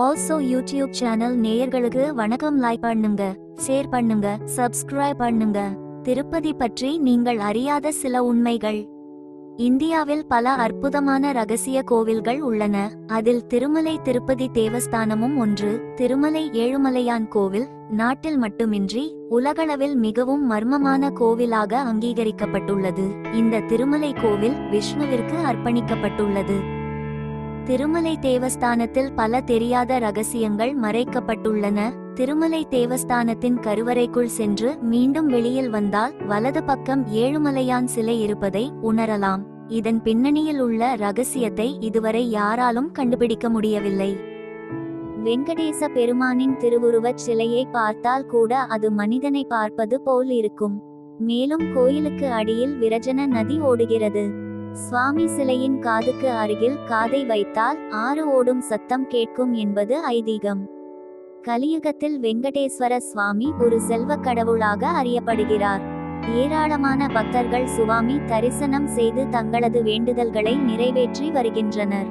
Also YouTube channel நேயர்களுக்கு வணக்கம். Like பண்ணுங்க ஷேர் பண்ணுங்க சப்ஸ்கிரைப் பண்ணுங்க. திருப்பதி பற்றி நீங்கள் அறியாத சில உண்மைகள். இந்தியாவில் பல அற்புதமான ரகசிய கோவில்கள் உள்ளன. அதில் திருமலை திருப்பதி தேவஸ்தானமும் ஒன்று. திருமலை ஏழுமலையான் கோவில் நாட்டில் மட்டுமின்றி உலகளவில் மிகவும் மர்மமான கோவிலாக அங்கீகரிக்கப்பட்டுள்ளது. இந்த திருமலை கோவில் விஷ்ணுவிற்கு அர்ப்பணிக்கப்பட்டுள்ளது. திருமலை தேவஸ்தானத்தில் பல தெரியாத ரகசியங்கள் மறைக்கப்பட்டுள்ளன. திருமலை தேவஸ்தானத்தின் கருவறைக்குள் சென்று மீண்டும் வெளியில் வந்தால் வலது பக்கம் ஏழுமலையான் சிலை இருப்பதை உணரலாம். இதன் பின்னணியில் உள்ள ரகசியத்தை இதுவரை யாராலும் கண்டுபிடிக்க முடியவில்லை. வெங்கடேச பெருமானின் திருவுருவச் சிலையை பார்த்தால் கூட அது மனிதனை பார்ப்பது போல் இருக்கும். மேலும் கோயிலுக்கு அடியில் விரஜன நதி ஓடுகிறது. சுவாமி சிலையின் காதுக்கு அருகில் காதை வைத்தால் ஆறு ஓடும் சத்தம் கேட்கும் என்பது ஐதீகம். கலியுகத்தில் வெங்கடேஸ்வர சுவாமி ஒரு செல்வக் கடவுளாக அறியப்படுகிறார். ஏராளமான பக்தர்கள் சுவாமி தரிசனம் செய்து தங்களது வேண்டுதல்களை நிறைவேற்றி வருகின்றனர்.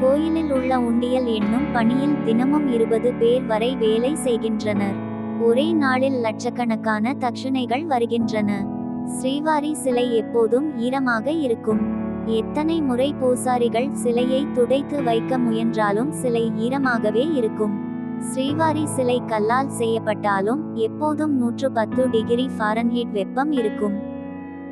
கோயிலில் உள்ள உண்டியல் என்னும் பணியில் தினமும் இருபது பேர் வரை வேலை செய்கின்றனர். ஒரே நாளில் லட்சக்கணக்கான தட்சணைகள் வருகின்றன. ஸ்ரீவாரி சிலை எப்போதும் ஈரமாக இருக்கும். எத்தனை முறை பூசாரிகள் சிலையை துடைத்து வைக்க முயன்றாலும் சிலை ஈரமாகவே இருக்கும். ஸ்ரீவாரி சிலை கல்லால் செய்யப்பட்டாலும் எப்போதும் நூற்று பத்து டிகிரி ஃபாரன்ஹீட் வெப்பம் இருக்கும்.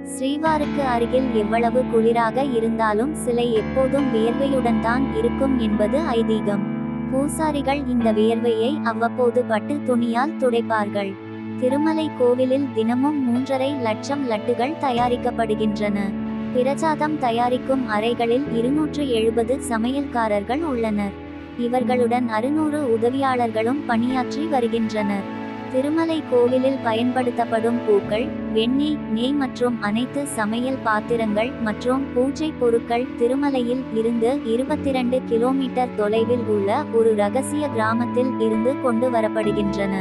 ஸ்ரீவாருக்கு அருகில் எவ்வளவு குளிராக இருந்தாலும் சிலை எப்போதும் வியர்வையுடன் தான் இருக்கும் என்பது ஐதீகம். பூசாரிகள் இந்த வியர்வையை அவ்வப்போது பட்டு துணியால் துடைப்பார்கள். திருமலை கோவிலில் தினமும் மூன்றரை லட்சம் லட்டுகள் தயாரிக்கப்படுகின்றன. பிரசாதம் தயாரிக்கும் அறைகளில் இருநூற்று எழுபது சமையல்காரர்கள் உள்ளனர். இவர்களுடன் அறுநூறு உதவியாளர்களும் பணியாற்றி வருகின்றனர். திருமலை கோவிலில் பயன்படுத்தப்படும் பூக்கள் வெண்ணெய் நெய் மற்றும் அனைத்து சமையல் பாத்திரங்கள் மற்றும் பூஜை பொருட்கள் திருமலையில் இருந்து இருபத்திரண்டு கிலோமீட்டர் தொலைவில் உள்ள ஒரு ரகசிய கிராமத்தில் இருந்து கொண்டு வரப்படுகின்றன.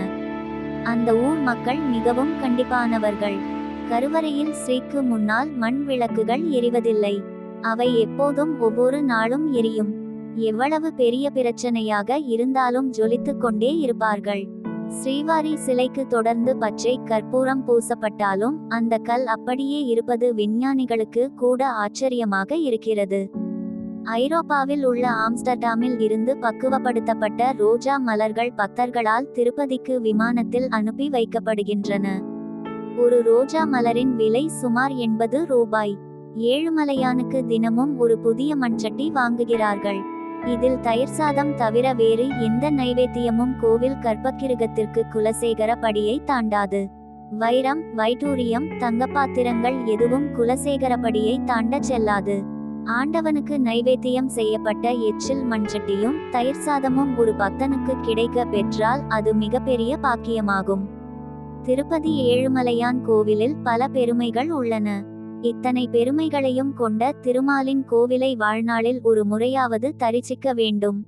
அந்த ஊர் மக்கள் மிகவும் கண்டிப்பானவர்கள். கருவறையில் ஸ்ரீக்கு முன்னால் மண் விளக்குகள் எரிவதில்லை. அவை எப்போதும் ஒவ்வொரு நாளும் எரியும். எவ்வளவு பெரிய பிரச்சனையாக இருந்தாலும் ஜொலித்து கொண்டே இருப்பார்கள். ஸ்ரீவாரி சிலைக்கு தொடர்ந்து பச்சை கற்பூரம் பூசப்பட்டாலும் அந்த கல் அப்படியே இருப்பது விஞ்ஞானிகளுக்கு கூட ஆச்சரியமாக இருக்கிறது. ஐரோப்பாவில் உள்ள ஆம்ஸ்டர்டாமில் இருந்து பக்குவப்படுத்தப்பட்ட ரோஜா மலர்கள் பக்தர்களால் திருப்பதிக்கு விமானத்தில் அனுப்பி வைக்கப்படுகின்றன. ஒரு ரோஜா மலரின் விலை சுமார் எண்பது ரூபாய். ஏழுமலையானுக்கு தினமும் ஒரு புதிய மண்சட்டி வாங்குகிறார்கள். இதில் தயிர் சாதம் தவிர வேறு எந்த நைவேத்தியமும் கோவில் கர்ப்பகிருகத்திற்கு குலசேகர படியை தாண்டாது. வைரம் வைடூரியம் தங்கப்பாத்திரங்கள் எதுவும் குலசேகரப்படியை தாண்ட செல்லாது. ஆண்டவனுக்கு நைவேத்தியம் செய்யப்பட்ட எச்சில் மண்சட்டியும் தயிர் சாதமும் ஒரு பக்தனுக்கு கிடைக்க பெற்றால் அது மிகப்பெரிய பாக்கியமாகும். திருப்பதி ஏழுமலையான் கோவிலில் பல பெருமைகள் உள்ளன. இத்தனை பெருமைகளையும் கொண்ட திருமாலின் கோவிலை வாழ்நாளில் ஒரு முறையாவது தரிசிக்க வேண்டும்.